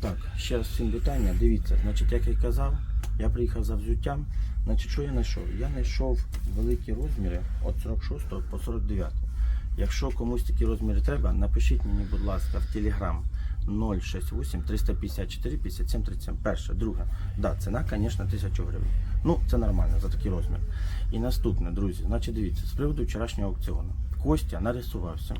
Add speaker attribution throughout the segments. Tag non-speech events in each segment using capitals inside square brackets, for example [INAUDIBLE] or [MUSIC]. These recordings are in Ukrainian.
Speaker 1: Так, ще раз всім вітання. Дивіться, значить, як я казав, я приїхав за взуттям. Значить, що я знайшов? Я знайшов великі розміри від 46 по 49. Якщо комусь такі розміри треба, напишіть мені, будь ласка, в Telegram 068 354 57 37. Перше, друге. Да, ціна, звісно, 1000 гривень. Ну, це нормально за такий розмір. І наступне, друзі, значить, дивіться, з приводу вчорашнього аукціону. Костя нарисувався.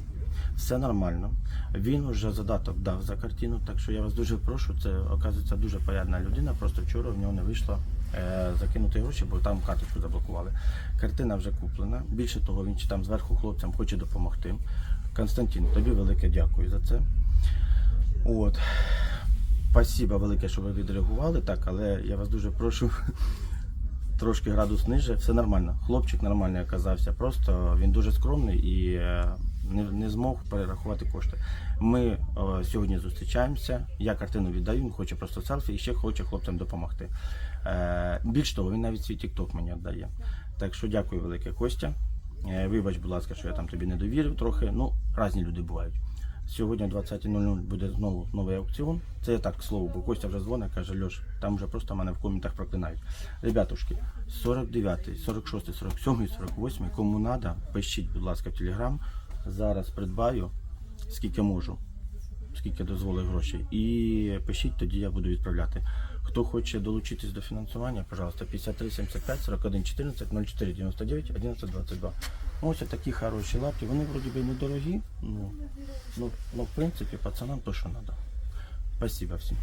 Speaker 1: Все нормально. Він уже задаток дав за картину, так що я вас дуже прошу. Це оказується дуже порядна людина. Просто вчора в нього не вийшло е, закинути гроші, бо там карточку заблокували. Картина вже куплена. Більше того, він чи там зверху хлопцям хоче допомогти. Константин, тобі велике дякую за це. От. Спасибо велике, що ви відреагували так, але я вас дуже прошу. [LAUGHS] Трошки градус ниже, все нормально. Хлопчик нормальний оказався. Просто він дуже скромний і е, не, не змог перерахувати кошти. Ми е, сьогодні зустрічаємося. Я картину віддаю, він хоче просто селфі і ще хоче хлопцям допомогти. Е, більш того, він навіть свій тікток мені віддає. Так що дякую велике, Костя. Е, вибач, будь ласка, що я там тобі не довірив трохи. Ну, різні люди бувають. Сьогодні о 20.00 буде знову новий аукціон. Це я так к слову, бо Костя вже дзвонить, каже, Льош, там вже просто мене в коментах проклинають. Ребятушки, 49, 46, 47, 48, кому надо, пишіть, будь ласка, в Телеграм. Зараз придбаю, скільки можу, скільки дозволить грошей. І пишіть, тоді я буду відправляти. Хто хоче долучитись до фінансування, пожалуйста, 53 75 41 14 04 99 11 22. Ось такі хороші лапки. Вони вроді би недорогі, ну, ну, ну в принципі пацанам то, що треба. Спасибо всім.